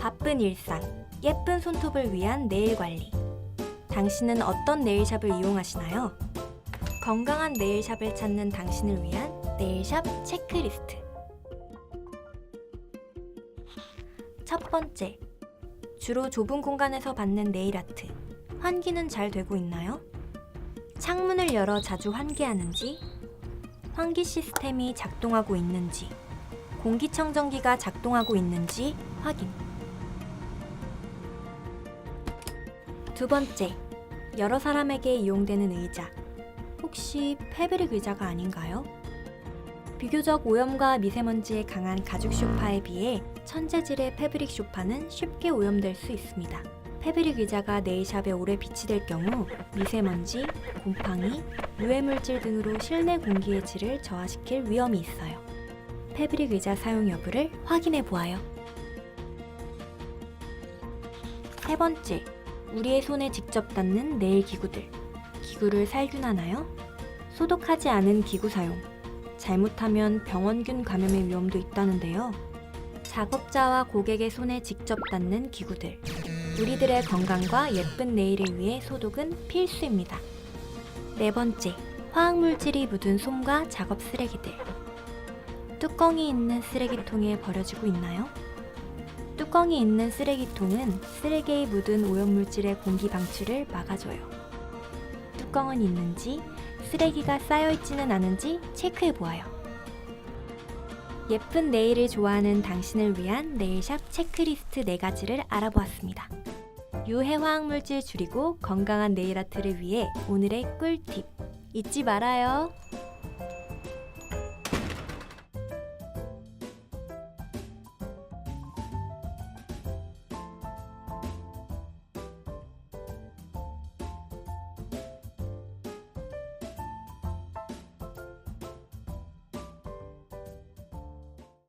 바쁜 일상, 예쁜 손톱을 위한 네일 관리. 당신은 어떤 네일샵을 이용하시나요? 건강한 네일샵을 찾는 당신을 위한 네일샵 체크리스트. 첫 번째, 주로 좁은 공간에서 받는 네일 아트. 환기는 잘 되고 있나요? 창문을 열어 자주 환기하는지, 환기 시스템이 작동하고 있는지, 공기청정기가 작동하고 있는지 확인. 두 번째, 여러 사람에게 이용되는 의자. 혹시 패브릭 의자가 아닌가요? 비교적 오염과 미세먼지에 강한 가죽 소파에 비해 천재질의 패브릭 소파는 쉽게 오염될 수 있습니다. 패브릭 의자가 네일샵에 오래 비치될 경우 미세먼지, 곰팡이, 유해물질 등으로 실내 공기의 질을 저하시킬 위험이 있어요. 패브릭 의자 사용 여부를 확인해 보아요. 세 번째, 우리의 손에 직접 닿는 네일 기구들. 기구를 살균하나요? 소독하지 않은 기구 사용. 잘못하면 병원균 감염의 위험도 있다는데요. 작업자와 고객의 손에 직접 닿는 기구들. 우리들의 건강과 예쁜 네일을 위해 소독은 필수입니다. 네 번째, 화학물질이 묻은 솜과 작업 쓰레기들. 뚜껑이 있는 쓰레기통에 버려지고 있나요? 뚜껑이 있는 쓰레기통은 쓰레기에 묻은 오염물질의 공기 방출을 막아줘요. 뚜껑은 있는지, 쓰레기가 쌓여있지는 않은지 체크해 보아요. 예쁜 네일을 좋아하는 당신을 위한 네일샵 체크리스트 4가지를 알아보았습니다. 유해 화학물질 줄이고 건강한 네일 아트를 위해 오늘의 꿀팁 잊지 말아요.